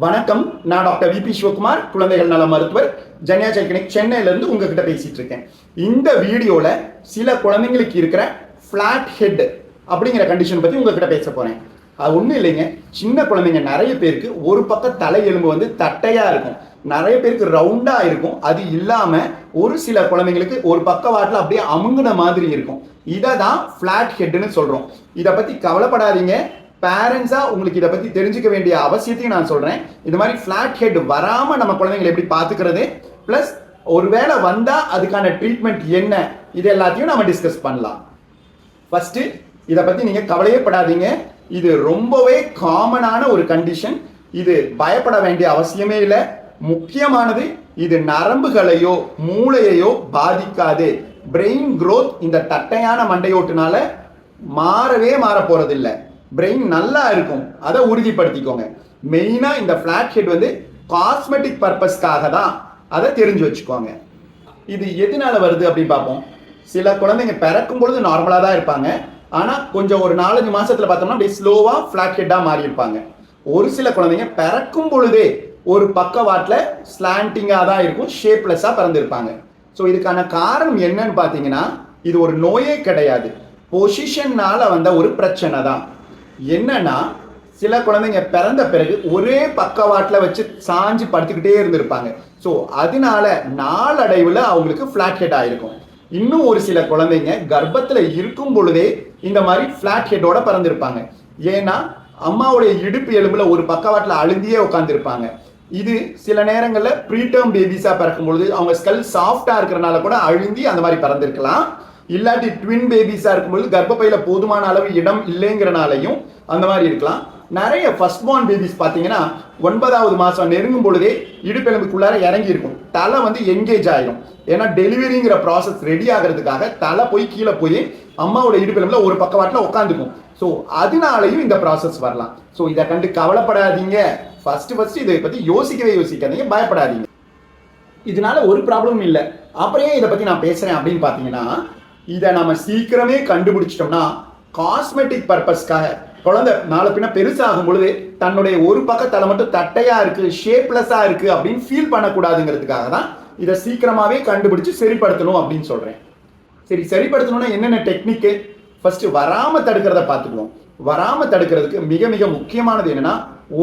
வணக்கம். நான் doctor VP Sivakumar குழந்தைகள் நல மருத்துவர் ஜனியா சைக்கினிக் சென்னையிலேருந்து உங்ககிட்ட பேசிகிட்டு இருக்கேன். இந்த வீடியோவில் சில குழந்தைங்களுக்கு இருக்கிற ஃப்ளாட் ஹெட் அப்படிங்கிற கண்டிஷன் பற்றி உங்ககிட்ட பேச போகிறேன் அது ஒன்றும் இல்லைங்க. சின்ன குழந்தைங்க நிறைய பேருக்கு ஒரு பக்கம் தலை எலும்பு வந்து தட்டையாக இருக்கும். நிறைய பேருக்கு ரவுண்டாக இருக்கும். அது இல்லாமல் ஒரு சில குழந்தைங்களுக்கு ஒரு பக்கவாட்டில் அப்படியே அமுங்கின மாதிரி இருக்கும். இதை தான் ஃப்ளாட் ஹெட்னு சொல்கிறோம் இதை பற்றி கவலைப்படாதீங்க. பேரண்ட்ஸாக உங்களுக்கு இதை பற்றி தெரிஞ்சுக்க வேண்டிய அவசியத்தையும் நான் சொல்கிறேன் இந்த மாதிரி ஃப்ளாட் ஹெட் வராமல் நம்ம குழந்தைங்களை எப்படி பார்த்துக்கிறது? ப்ளஸ் ஒருவேளை வந்தால் அதுக்கான ட்ரீட்மெண்ட் என்ன? இது எல்லாத்தையும் நம்ம டிஸ்கஸ் பண்ணலாம். ஃபஸ்ட்டு இதை பற்றி நீங்கள் கவலையே படாதீங்க. இது ரொம்பவே காமனான ஒரு கண்டிஷன் இது பயப்பட வேண்டிய அவசியமே இல்லை. முக்கியமானது இது நரம்புகளையோ மூளையையோ பாதிக்காது. பிரெயின் க்ரோத் இந்த தட்டையான மண்டையோட்டுனால மாறவே மாற போறதில்லை பிரெயின் நல்லா இருக்கும். அதை உறுதிப்படுத்திக்கோங்க. மெயினாக இந்த ஃப்ளாட் ஹெட் வந்து காஸ்மெட்டிக் பர்பஸ்க்காக தான் அதை தெரிஞ்சு வச்சுக்கோங்க. இது எதனால வருது அப்படின்னு பார்ப்போம். சில குழந்தைங்க பிறக்கும் பொழுது நார்மலாக தான் இருப்பாங்க. ஆனால் கொஞ்சம் ஒரு நாலஞ்சு மாதத்தில் பார்த்தோம்னா அப்படியே ஸ்லோவாக ஃப்ளாட் ஹெட்டாக மாறி இருப்பாங்க ஒரு சில குழந்தைங்க பிறக்கும் பொழுதே ஒரு பக்கவாட்டில் ஸ்லாண்டிங்காக தான் இருக்கும் ஷேப்லெஸ்ஸாக பிறந்திருப்பாங்க. ஸோ இதுக்கான காரணம் என்னன்னு பார்த்தீங்கன்னா இது ஒரு நோயே கிடையாது. பொசிஷன்னால் வந்த ஒரு பிரச்சனை தான். என்னன்னா சில குழந்தைங்க பிறந்த பிறகு ஒரே பக்கவாட்டில் வச்சு சாஞ்சு படுத்துக்கிட்டே இருந்திருப்பாங்க. ஸோ அதனால நாளடைவில் அவங்களுக்கு ஃப்ளாட் ஹெட் ஆயிருக்கும். இன்னும் ஒரு சில குழந்தைங்க கர்ப்பத்தில் இருக்கும் பொழுதே இந்த மாதிரி ஃப்ளாட் ஹெட்டோட பிறந்திருப்பாங்க. ஏன்னா அம்மாவுடைய இடுப்பு எலும்பில் ஒரு பக்கவாட்டில் அழுந்தியே உட்காந்துருப்பாங்க இது சில நேரங்களில் ப்ரீடேர்ம் பேபிஸாக பிறக்கும் பொழுது அவங்க ஸ்கல் சாஃப்டாக இருக்கிறனால கூட அழுந்தி அந்த மாதிரி பிறந்திருக்கலாம். இல்லாட்டி ட்வின் பேபிஸாக இருக்கும்பொழுது கர்ப்பப்பையில் போதுமான அளவு இடம் இல்லைங்கிறனாலையும் அந்த மாதிரி இருக்கலாம். நிறைய ஃபர்ஸ்ட் பார்ன் பேபிஸ் பார்த்தீங்கன்னா ஒன்பதாவது மாதம் நெருங்கும் பொழுதே இடுப்பெலும்புக்குள்ளார இறங்கி இருக்கும். தலை வந்து எங்கேஜ் ஆகிடும் ஏன்னா டெலிவரிங்கிற ப்ராசஸ் ரெடி ஆகிறதுக்காக தலை போய் கீழே போய் அம்மாவோட இடுப்பெலும்பில் ஒரு பக்கவாட்டில் உட்காந்துக்கும் ஸோ அதனாலையும் இந்த ப்ராசஸ் வரலாம். ஸோ இதை கண்டு கவலைப்படாதீங்க. ஃபஸ்ட்டு ஃபஸ்ட்டு இதை பற்றி யோசிக்கவே யோசிக்காதீங்க. பயப்படாதீங்க. இதனால ஒரு ப்ராப்ளமும் இல்லை. அப்புறம் ஏன் இதை பற்றி நான் பேசுகிறேன் அப்படின்னு பார்த்தீங்கன்னா இதை நம்ம சீக்கிரமே கண்டுபிடிச்சிட்டோம்னா காஸ்மெட்டிக் பர்பஸ்க்காக குழந்தை நாலு பின்ன பெருசாகும் பொழுது தன்னுடைய ஒரு பக்கத்தலை மட்டும் தட்டையா இருக்கு ஷேப்லெஸ்ஸா இருக்கு அப்படின்னு ஃபீல் பண்ணக்கூடாதுங்கிறதுக்காக தான் இதை சீக்கிரமாவே கண்டுபிடிச்சு சரிப்படுத்தணும் அப்படின்னு சொல்றேன். சரி சரிப்படுத்தணும்னா என்னென்ன டெக்னிக்கு ஃபர்ஸ்ட் வராம தடுக்கிறத பார்த்துக்குவோம். வராம தடுக்கிறதுக்கு மிக மிக முக்கியமானது என்னன்னா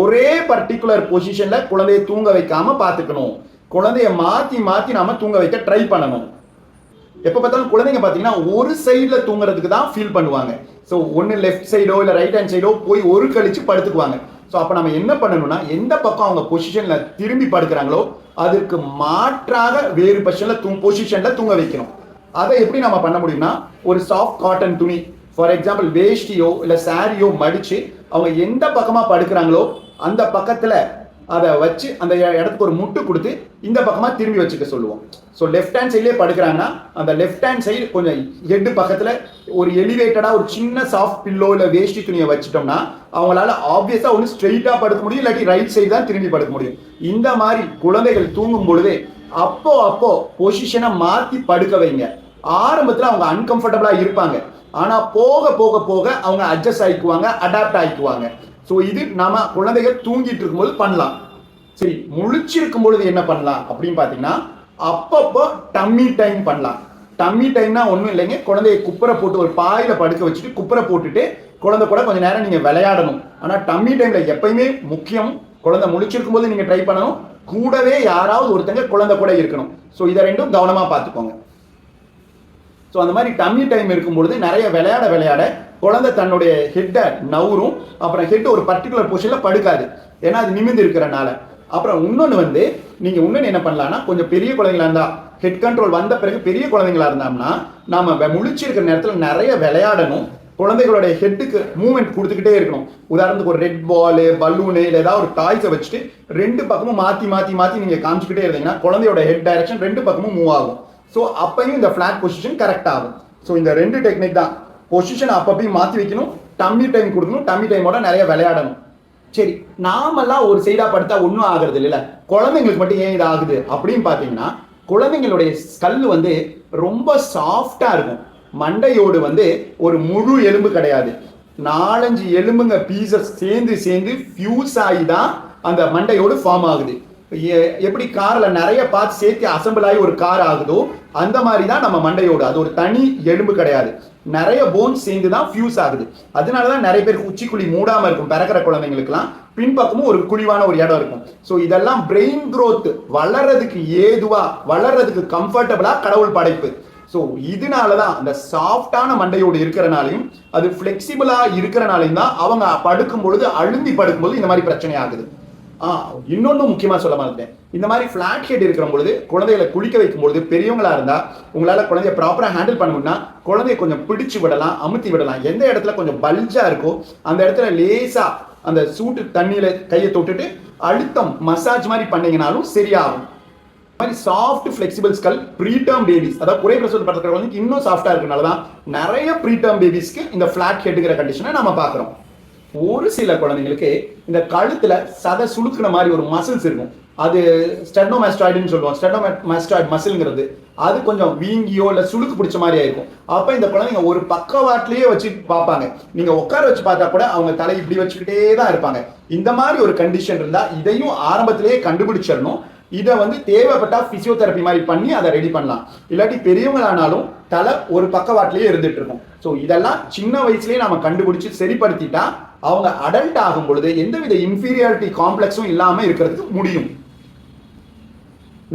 ஒரே பர்டிகுலர் பொசிஷன்ல குழந்தையை தூங்க வைக்காம பார்த்துக்கணும். குழந்தைய மாத்தி மாத்தி நாம தூங்க வைக்க ட்ரை பண்ணணும். எப்போ பார்த்தாலும் குழந்தைங்க பார்த்தீங்கன்னா ஒரு சைடில் தூங்குறதுக்கு தான் ஃபீல் பண்ணுவாங்க. ஸோ ஒன்று லெஃப்ட் சைடோ இல்லை ரைட் ஹேண்ட் சைடோ போய் ஒரு கழிச்சு படுத்துக்குவாங்க. ஸோ அப்போ நம்ம என்ன பண்ணணும்னா எந்த பக்கம் அவங்க பொசிஷனில் திரும்பி படுக்கிறாங்களோ அதற்கு மாற்றாக வேறு பொசிஷனில் தூ பொசிஷனில் தூங்க வைக்கணும். அதை எப்படி நம்ம பண்ண முடியும்னா ஒரு சாஃப்ட் காட்டன் துணி ஃபார் எக்ஸாம்பிள் வேஷ்டியோ இல்லை சாரியோ மடித்து அவங்க எந்த பக்கமாக படுக்கிறாங்களோ அந்த பக்கத்தில் அதை வச்சு அந்த இடத்துக்கு ஒரு முட்டு கொடுத்து இந்த பக்கமாக திரும்பி வச்சுக்க சொல்லுவோம். ஸோ லெஃப்ட் ஹேண்ட் சைட்லேயே படுக்கிறாங்கன்னா அந்த லெஃப்ட் ஹேண்ட் சைடு கொஞ்சம் ஹெட் பக்கத்தில் ஒரு எலிவேட்டடாக ஒரு சின்ன சாஃப்ட் பில்லோ இல்லை வேஷ்டி துணியை வச்சுட்டோம்னா அவங்களால ஆப்வியஸாக ஒன்று ஸ்ட்ரெயிட்டாக படுக்க முடியும் இல்லாட்டி ரைட் சைடு தான் திரும்பி படுக்க முடியும். இந்த மாதிரி குழந்தைகள் தூங்கும் பொழுதே அப்போ அப்போ பொசிஷனை மாற்றி படுக்க வைங்க. ஆரம்பத்தில் அவங்க அன்கம்ஃபர்டபுளாக இருப்பாங்க. ஆனால் போக போக போக அவங்க அட்ஜஸ்ட் ஆகிக்குவாங்க அடாப்ட் ஆகிக்குவாங்க ஸோ இது நாம குழந்தைகள் தூங்கிட்டு இருக்கும்போது பண்ணலாம். சரி முழிச்சிருக்கும் பொழுது என்ன பண்ணலாம்? அப்படின்னு பார்த்தீங்கன்னா அப்பப்போ டம்மி டைம் பண்ணலாம். டம்மி டைம்னா ஒன்றும் இல்லைங்க. குழந்தைய குப்பரை போட்டு ஒரு பாயில படுக்க வச்சுட்டு குப்பரை போட்டுட்டு குழந்தை கூட கொஞ்சம் நேரம் நீங்கள் விளையாடணும். ஆனால் டம்மி டைமில் எப்பயுமே முக்கியம் குழந்தை முழிச்சிருக்கும் போது நீங்கள் ட்ரை பண்ணணும். கூடவே யாராவது ஒருத்தங்க குழந்தை கூட இருக்கணும். ஸோ இதை ரெண்டும் கவனமாக பார்த்துக்கோங்க ஸோ அந்த மாதிரி டம்மி டைம் இருக்கும்பொழுது நிறைய விளையாட விளையாட குழந்தை தன்னுடைய ஹெட்டை நவரும். அப்புறம் ஹெட் ஒரு பர்டிகுலர் பொசிஷனில் படுக்காது. ஏன்னா அது நிமிந்து இருக்கிறனால. அப்புறம் இன்னொன்று வந்து நீங்கள் இன்னொன்று என்ன பண்ணலாம்னா கொஞ்சம் பெரிய குழந்தைங்களா இருந்தால் ஹெட் கண்ட்ரோல் வந்த பிறகு பெரிய குழந்தைங்களா இருந்தோம்னா நாம் முழிச்சிருக்கிற நேரத்தில் நிறைய விளையாடணும். குழந்தைகளுடைய ஹெட்டுக்கு மூவ்மெண்ட் கொடுத்துக்கிட்டே இருக்கணும். உதாரணத்துக்கு ஒரு ரெட் பாலு பலூனு இல்லை ஏதாவது ஒரு டாய்ஸை வச்சுட்டு ரெண்டு பக்கமும் மாற்றி மாற்றி மாற்றி நீங்கள் காமிச்சிக்கிட்டே இருந்தீங்கன்னா குழந்தையோட ஹெட் டைரக்ஷன் ரெண்டு பக்கமும் மூவ் ஆகும். ஸோ அப்பையும் இந்த ஃப்ளாட் பொசிஷன் கரெக்ட் ஆகும். ஸோ இந்த ரெண்டு டெக்னிக் தான். பொசிஷன் அப்பப்பையும் மாற்றி வைக்கணும். டம்மி டைம் கொடுக்கணும். டம்மி டைமோட நிறைய விளையாடணும். சரி நாமெல்லாம் ஒரு சைடாக படுத்தா ஒன்றும் ஆகுறது இல்லைல்ல. குழந்தைங்களுக்கு மட்டும் ஏன் இது ஆகுது? அப்படின்னு பார்த்தீங்கன்னா குழந்தைங்களுடைய ஸ்கல் வந்து ரொம்ப சாஃப்டாக இருக்கும். மண்டையோடு வந்து ஒரு முழு எலும்பு கிடையாது. நாலஞ்சு எலும்புங்க பீசஸ் சேர்ந்து சேர்ந்து ஃபியூஸ் ஆகி தான் அந்த மண்டையோடு ஃபார்ம் ஆகுது. எப்படி காரில் நிறைய பார்த்து சேர்த்து அசம்பிள் ஆகி ஒரு கார் ஆகுதோ அந்த மாதிரி தான் நம்ம மண்டையோடு. அது ஒரு தனி எலும்பு கிடையாது. நிறைய போன்ஸ் சேர்ந்து தான் ஃபியூஸ் ஆகுது. அதனால தான் நிறைய பேருக்கு உச்சிக்குழி மூடாமல் இருக்கும். பிறக்கிற குழந்தைங்களுக்குலாம் பின்பக்கமும் ஒரு குழிவான ஒரு இடம் இருக்கும். ஸோ இதெல்லாம் பிரெயின் க்ரோத் வளர்றதுக்கு ஏதுவா வளர்றதுக்கு கம்ஃபர்டபுளா கடவுள் படைப்பு. ஸோ இதனால தான் அந்த சாஃப்டான மண்டையோடு இருக்கிறனாலையும் அது ஃப்ளெக்சிபிளா இருக்கிறனாலையும் தான் அவங்க படுக்கும் பொழுது அழுந்தி படுக்கும்போது இந்த மாதிரி பிரச்சனை ஆகுது. ஆ முக்கியமாக சொல்ல மாட்டேன் இந்த மாதிரி ஃப்ளாட் ஹெட் இருக்கிற பொழுது குழந்தைகளை குளிக்க வைக்கும் பொழுது பெரியவங்களா இருந்தால் உங்களால் குழந்தைய ப்ராப்பராக ஹேண்டில் பண்ணணும்னா குழந்தைய கொஞ்சம் பிடிச்சு விடலாம் அமுத்தி விடலாம். எந்த இடத்துல கொஞ்சம் பல்ஜாக இருக்கோ அந்த இடத்துல லேசாக அந்த சூட்டு தண்ணியில் கையை தொட்டுட்டு அழுத்தம் மசாஜ் மாதிரி பண்ணீங்கனாலும் சரியாகும். மாதிரி soft flexible skull preterm babies அதாவது குறை பிரசவம் படுத்துக்கிற குழந்தைக்கு இன்னும் சாஃப்டாக இருக்கனால தான் நிறைய ப்ரீடம் பேபிஸ்க்கு இந்த ஃபிளாட் ஹெட்டுங்கிற கண்டிஷனை நம்ம பார்க்குறோம். ஒரு சில குழந்தைங்களுக்கு இந்த கழுத்துல சத சுழுக்கிற மாதிரி ஒரு மசில்ஸ் இருக்கும். அது ஸ்டெர்னோமாஸ்டாய்டுன்னு சொல்லுவோம் ஸ்டெர்னோமாஸ்டாய்டு மசில்ங்கிறது அது கொஞ்சம் வீங்கியோ இல்லை சுழுக்கு பிடிச்ச மாதிரி ஆயிருக்கும் அப்போ இந்த குழந்தைங்க ஒரு பக்கவாட்டிலேயே வச்சு பார்ப்பாங்க. நீங்க உட்கார வச்சு பார்த்தா கூட அவங்க தலை இப்படி வச்சுக்கிட்டே தான் இருப்பாங்க. இந்த மாதிரி ஒரு கண்டிஷன் இருந்தா இதையும் ஆரம்பத்திலேயே கண்டுபிடிச்சிடணும். இதை வந்து தேவைப்பட்டா பிசியோதெரப்பி மாதிரி பண்ணி அதை ரெடி பண்ணலாம். இல்லாட்டி பெரியவங்களானாலும் தலை ஒரு பக்கவாட்டிலேயே இருந்துட்டு இருக்கும். ஸோ இதெல்லாம் சின்ன வயசுலேயே நம்ம கண்டுபிடிச்சி சரிப்படுத்திட்டா அவங்க அடல்ட் ஆகும் பொழுது எந்தவித இன்ஃபீரியாரிட்டி காம்ப்ளெக்ஸும் இல்லாமல் இருக்கிறதுக்கு முடியும்.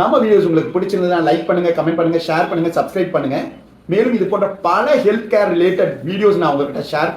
நம்ம வீடியோஸ் உங்களுக்கு பிடிச்சிருந்ததுனா லைக் பண்ணுங்க கமெண்ட் பண்ணுங்க ஷேர் பண்ணுங்க சப்ஸ்கிரைப் பண்ணுங்க. மேலும் இது போன்ற பல ஹெல்த் கேர் ரிலேட்டட் வீடியோஸ் நான் உங்ககிட்ட ஷேர்